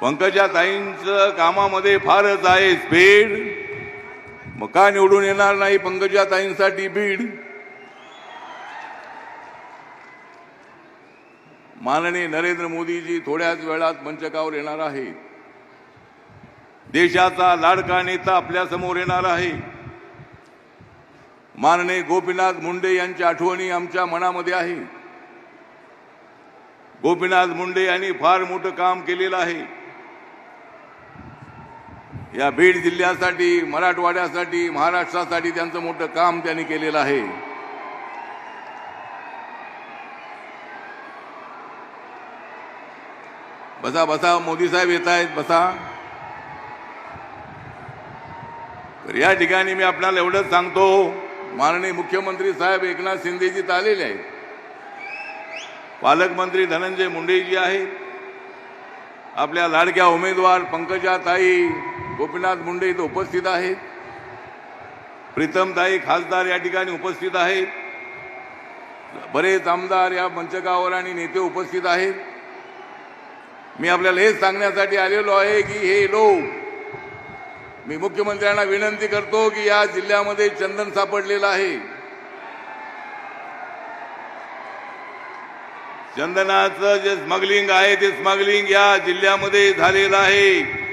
पंकजा ताईंचं कामामध्ये फारच आहे स्पीड मग का निवडून येणार नाही पंकजा ताईंसाठी बीड माननीय नरेंद्र मोदीजी थोड्याच वेळात मंचकावर येणार आहे देशाचा लाडका नेता आपल्यासमोर येणार आहे. माननीय गोपीनाथ मुंडे यांच्या आठवणी आमच्या मनामध्ये आहे. गोपीनाथ मुंडे यांनी फार मोठं काम केलेलं आहे. या बीड जिल्ह्यासाठी मराठवाड्यासाठी महाराष्ट्रासाठी त्यांचं मोठं काम त्यांनी केलेलं आहे. बसा बसा मोदी साहेब येत आहेत बसा. तर या ठिकाणी मी आपल्याला एवढंच सांगतो माननीय मुख्यमंत्री साहेब एकनाथ शिंदेजीत आलेले आहेत. पालकमंत्री धनंजय मुंडेजी आहेत. आपल्या लाडक्या उमेदवार पंकजा ताई गोपीनाथ मुंडे इथं उपस्थित आहेत. प्रीतमताई खासदार या ठिकाणी उपस्थित आहेत. बरेच आमदार या मंचकावर आणि नेते उपस्थित आहेत. मी आपल्याला हेच सांगण्यासाठी आलेलो आहे की हे लोक मी मुख्यमंत्र्यांना विनंती करतो की या जिल्ह्यामध्ये चंदन सापडलेलं आहे. चंदनाचं जे स्मगलिंग आहे ते स्मगलिंग या जिल्ह्यामध्ये झालेलं आहे.